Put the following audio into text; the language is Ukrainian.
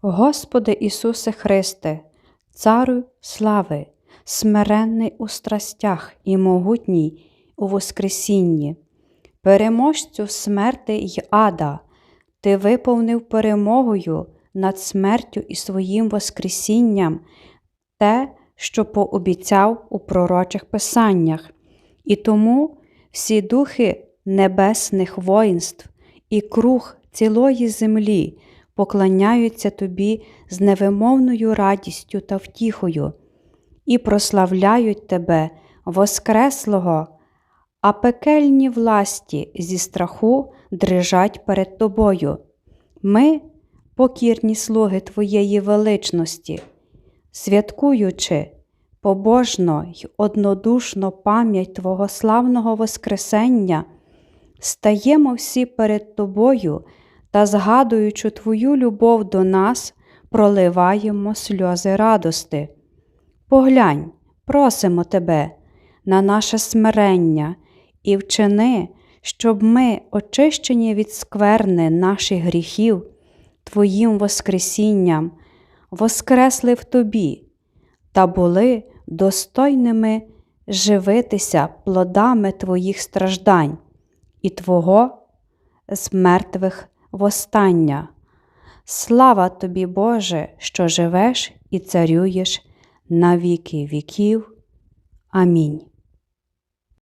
Господи Ісусе Христе, Царю слави, смиренний у страстях і могутній у Воскресінні, переможцю смерти й ада, Ти виповнив перемогою над смертю і своїм Воскресінням те, що пообіцяв у пророчих писаннях, і тому всі духи небесних воїнств і круг цілої землі поклоняються тобі з невимовною радістю та втіхою і прославляють тебе, Воскреслого, а пекельні власті зі страху дрижать перед тобою. Ми, покірні слуги Твоєї величності, святкуючи побожно й однодушно пам'ять Твого славного Воскресення, стаємо всі перед Тобою та, згадуючи Твою любов до нас, проливаємо сльози радости. Поглянь, просимо Тебе на наше смирення і вчини, щоб ми, очищені від скверни наших гріхів, Твоїм Воскресінням, воскресли в Тобі та були достойними живитися плодами Твоїх страждань і Твого з мертвих востання. Слава тобі, Боже, що живеш і царюєш на віки віків. Амінь.